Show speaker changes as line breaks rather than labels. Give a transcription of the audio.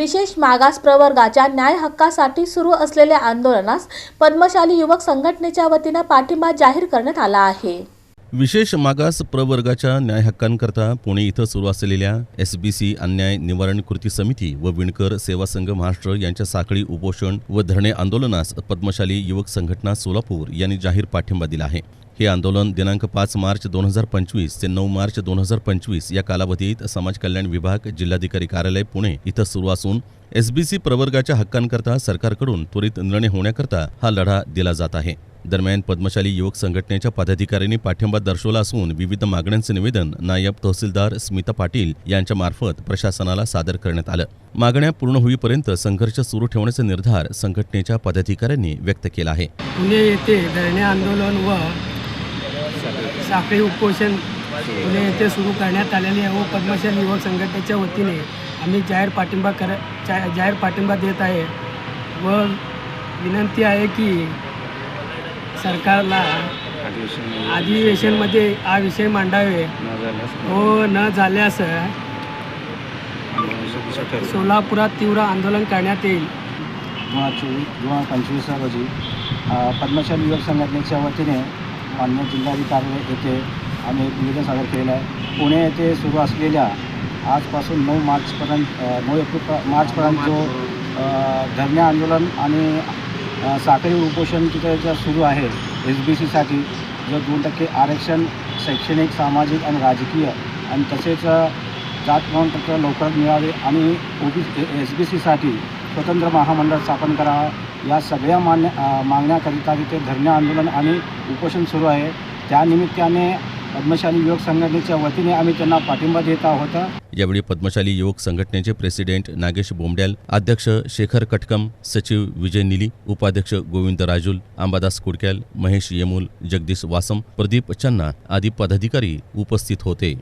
विशेष मागास प्रवर्गाच्या न्याय हक्कासाठी सुरू असलेल्या आंदोलनास पद्मशाली युवक संघटनेच्या वतीनं पाठिंबा जाहीर करण्यात आला आहे.
विशेष मागास प्रवर्गाच्या न्याय हक्कांकरता पुणे इथं सुरू असलेल्या एस बी सी अन्याय निवारण कृती समिती व विणकर सेवा संघ महाराष्ट्र यांच्या साखळी उपोषण व धरणे आंदोलनास पद्मशाली युवक संघटना सोलापूर यांनी जाहीर पाठिंबा दिला आहे. हे आंदोलन दिनांक पाच मार्च दोन हजार पंचवीस ते नऊ मार्च दोन हजार पंचवीस या कालावधीत समाज कल्याण विभाग जिल्हाधिकारी कार्यालय पुणे इथं सुरू असून एसबीसी प्रवर्गाच्या हक्कांकरता सरकारकडून त्वरित निर्णय होण्याकरता हा लढा दिला जात आहे. दरम्यान पद्मशाली युवक संघटनेच्या पदाधिकाऱ्यांनी पाठिंबा दर्शवला असून विविध मागण्यांचे निवेदन नायब तहसीलदार स्मिता पाटील यांच्या मार्फत प्रशासनाला सादर करण्यात आलं. मागण्या पूर्ण होईपर्यंत संघर्ष सुरू ठेवण्याचा निर्धार संघटनेच्या पदाधिकाऱ्यांनी व्यक्त केला आहे.
पुणे येथे धरणे आंदोलन व साखळी उपोषण पुणे येथे सुरू करण्यात आलेले आहे व पद्मशाली युवक संघटनेच्या वतीने आम्ही जाहीर पाठिंबा कर जा- जाहीर पाठिंबा देत आहे व विनंती आहे की सरकारला अधिवेशनमध्ये हा विषय मांडावे. हो न झाल्यास सोलापुरात तीव्र आंदोलन करण्यात येईल.
किंवा चोवीस किंवा पंचवीस रोजी अ, पद्मशाली युवक संघटनेच्या वतीने मान्य जिल्हाधिकारी येथे आम्ही एक निवेदन सादर केलेलं आहे. पुणे येथे सुरू असलेल्या आजपासून नऊ मार्चपर्यंत नऊ एप्रिल मार्चपर्यंत जो धरणे आंदोलन आणि साखळी उपोषण तिथं जे सुरू आहे एस बी सीसाठी जो दोन टक्के आरक्षण शैक्षणिक सामाजिक आणि राजकीय आणि तसेच जात प्रमाणपत्र लवकरात मिळावे आणि ओ बी एस बी सीसाठी स्वतंत्र महामंडळ स्थापन करावा या सगळ्या मान्य मागण्याकरिता तिथे धरणे आंदोलन आणि उपोषण सुरू आहे. त्यानिमित्ताने पद्मशाली युवक संघटनेच्या वतीने आम्ही त्यांना पाठिंबा देत आहोत.
यावेळी पद्मशाली युवक संघटनेचे प्रेसिडेंट नागेश बोंबड्याल अध्यक्ष शेखर कटकम सचिव विजय निली उपाध्यक्ष गोविंद राजुल अंबादास कुडक्याल महेश येमूल जगदीश वासम प्रदीप चन्ना आदी पदाधिकारी उपस्थित होते.